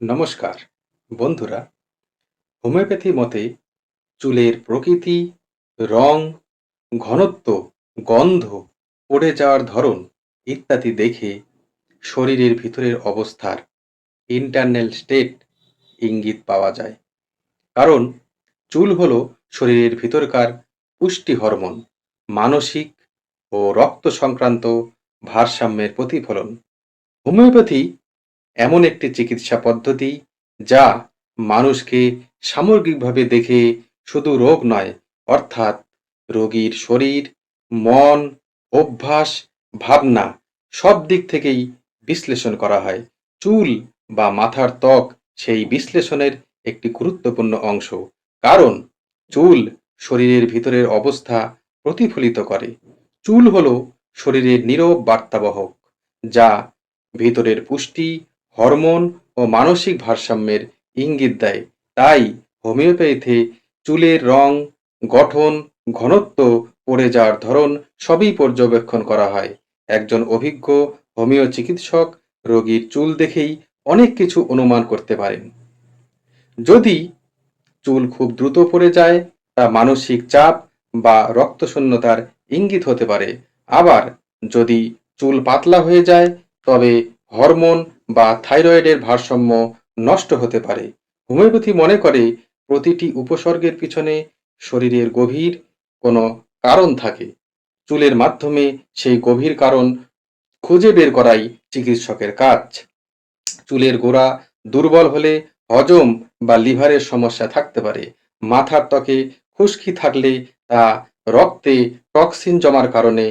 নমস্কার, বন্ধুরা। হোমিওপ্যাথি মতে চুলের প্রকৃতি, রং, ঘনত্ব, গন্ধ, পড়ে যাওয়ার ধরন ইত্যাদি দেখে শরীরের ভিতরের অবস্থার ইন্টারনাল স্টেট ইঙ্গিত পাওয়া যায়। কারণ চুল হলো শরীরের ভিতরকার পুষ্টি হরমোন, মানসিক ও রক্ত সংক্রান্ত ভারসাম্যের প্রতিফলন। হোমিওপ্যাথি এমন একটি চিকিৎসা পদ্ধতি যা মানুষকে সামগ্রিকভাবে দেখে শুধু রোগ নয়, অর্থাৎ রোগীর শরীর, মন, অভ্যাস, ভাবনা সব দিক থেকেই বিশ্লেষণ করা হয়। চুল বা মাথার ত্বক সেই বিশ্লেষণের একটি গুরুত্বপূর্ণ অংশ, কারণ চুল শরীরের ভিতরের অবস্থা প্রতিফলিত করে। চুল হলো শরীরের নীরব বার্তাবহক, যা ভিতরের পুষ্টি হরমোন ও মানসিক ভারসাম্যের ইঙ্গিত দেয়। তাই হোমিওপ্যাথিতে চুলের রং, গঠন, ঘনত্ব পড়ে যাওয়ার ধরন সবই পর্যবেক্ষণ করা হয়। একজন অভিজ্ঞ হোমিও চিকিৎসক রোগীর চুল দেখেই অনেক কিছু অনুমান করতে পারেন। যদি চুল খুব দ্রুত পড়ে যায়, তা মানসিক চাপ বা রক্তশূন্যতার ইঙ্গিত হতে পারে। আবার যদি চুল পাতলা হয়ে যায়, তবে হরমোন বা থাইরয়েডের ভারসাম্য নষ্ট হতে পারে। হোমিওপ্যাথি মনে করে প্রতিটি উপসর্গের পিছনে শরীরের গভীর কোনো কারণ থাকে। চুলের মাধ্যমে সেই গভীর কারণ খুঁজে বের করাই চিকিৎসকের কাজ। চুলের গোড়া দুর্বল হলে হজম বা লিভারের সমস্যা থাকতে পারে। মাথার ত্বকে খুশকি থাকলে তা রক্তে টক্সিন জমার কারণে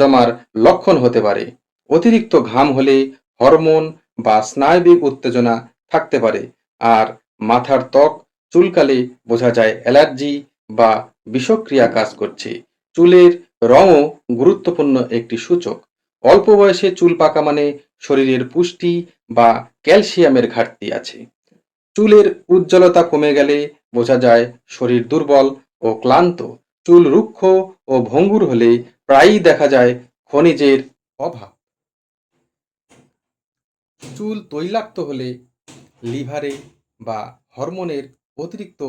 জমার লক্ষণ হতে পারে। অতিরিক্ত ঘাম হলে হরমোন বা স্নায়বিক উত্তেজনা থাকতে পারে। আর মাথার ত্বক, চুলকালে বোঝা যায় অ্যালার্জি বা বিষক্রিয়া কাজ করছে। চুলের রঙও গুরুত্বপূর্ণ একটি সূচক। অল্প বয়সে চুল পাকা মানে শরীরের পুষ্টি বা ক্যালসিয়ামের ঘাটতি আছে। চুলের উজ্জ্বলতা কমে গেলে বোঝা যায় শরীর দুর্বল ও ক্লান্ত। চুল রুক্ষ ও ভঙ্গুর হলে প্রায়ই দেখা যায় খনিজের অভাব। চুল তৈলাক্ত হলে লিভারে বা হরমোনের অতিরিক্ত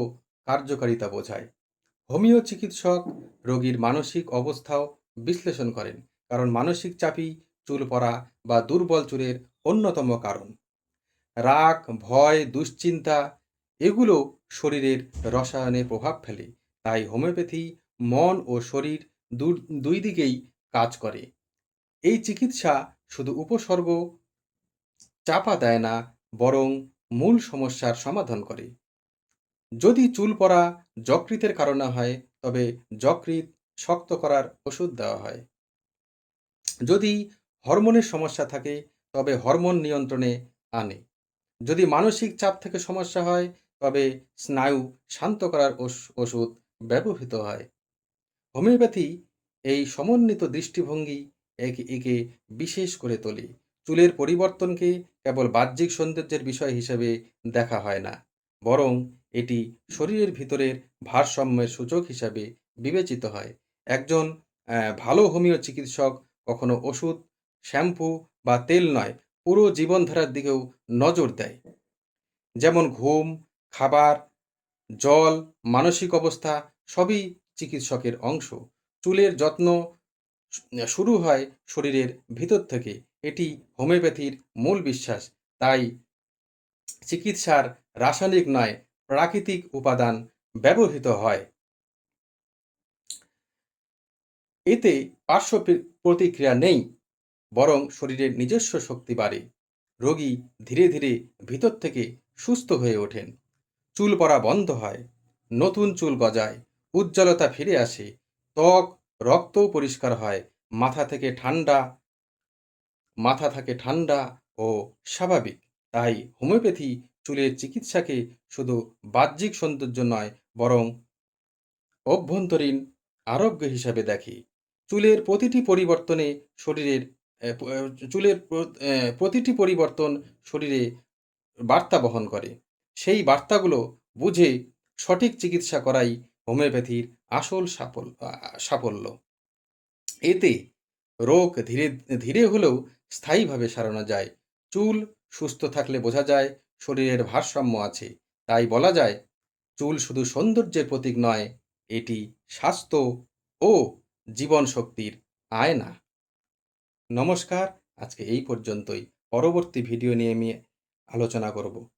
কার্যকারিতা বোঝায়। হোমিও চিকিৎসক রোগীর মানসিক অবস্থাও বিশ্লেষণ করেন, কারণ মানসিক চাপই চুল পড়া বা দুর্বল চুলের অন্যতম কারণ। রাগ, ভয়, দুশ্চিন্তা, এগুলো শরীরের রসায়নে প্রভাব ফেলে, তাই হোমিওপ্যাথি মন ও শরীর দুই দিকেই কাজ করে। এই চিকিৎসা শুধু উপসর্গ চাপা দেয় না, বরং মূল সমস্যার সমাধান করে। যদি চুল পড়া যকৃতের কারণে হয়, তবে যকৃৎ শক্ত করার ওষুধ দেওয়া হয়। যদি হরমোনের সমস্যা থাকে, তবে হরমোন নিয়ন্ত্রণে আনে। যদি মানসিক চাপ থেকে সমস্যা হয়, তবে স্নায়ু শান্ত করার ওষুধ ব্যবহৃত হয়। হোমিওপ্যাথি এই সমন্বিত দৃষ্টিভঙ্গি একে একে বিশেষ করে তোলে। চুলের পরিবর্তনকে কেবল বাহ্যিক সৌন্দর্যের বিষয় হিসেবে দেখা হয় না, বরং এটি শরীরের ভিতরের ভারসাম্যের সূচক হিসাবে বিবেচিত হয়। একজন ভালো হোমিও চিকিৎসক কখনো ওষুধ, শ্যাম্পু বা তেল নয়, পুরো জীবনধারার দিকেও নজর দেয়। যেমন ঘুম, খাবার, জল, মানসিক অবস্থা সবই চিকিৎসকের অংশ। চুলের যত্ন শুরু হয় শরীরের ভিতর থেকে। এটি হোমিওপ্যাথির মূল বিশ্বাস। তাই চিকিৎসার রাসায়নিক নয়, প্রাকৃতিক উপাদান ব্যবহৃত হয়। এতে পার্শ্ব প্রতিক্রিয়া নেই, বরং শরীরের নিজস্ব শক্তি বাড়ে। রোগী ধীরে ধীরে ভিতর থেকে সুস্থ হয়ে ওঠেন। চুল পড়া বন্ধ হয়, নতুন চুল গজায়, উজ্জ্বলতা ফিরে আসে, ত্বক, রক্তও পরিষ্কার হয়, মাথা থেকে ঠান্ডা মাথা থাকে ঠান্ডা ও স্বাভাবিক। তাই হোমিওপ্যাথি চুলের চিকিৎসাকে শুধু বাহ্যিক সৌন্দর্য নয়, বরং অভ্যন্তরীণ আরোগ্য হিসাবে দেখে। চুলের প্রতিটি পরিবর্তনে শরীরের চুলের প্রতিটি পরিবর্তন শরীরে বার্তা বহন করে। সেই বার্তাগুলো বুঝে সঠিক চিকিৎসা করাই হোমিওপ্যাথির আসল সাফল্য সাফল্য। এতে রোগ ধীরে ধীরে হলেও স্থায়ীভাবে সারানো যায়। চুল সুস্থ থাকলে বোঝা যায় শরীরের ভারসাম্য আছে। তাই বলা যায়, চুল শুধু সৌন্দর্যের প্রতীক নয়, এটি স্বাস্থ্য ও জীবন শক্তির আয়না। নমস্কার, আজকে এই পর্যন্তই। পরবর্তী ভিডিও নিয়ে আমি আলোচনা করব।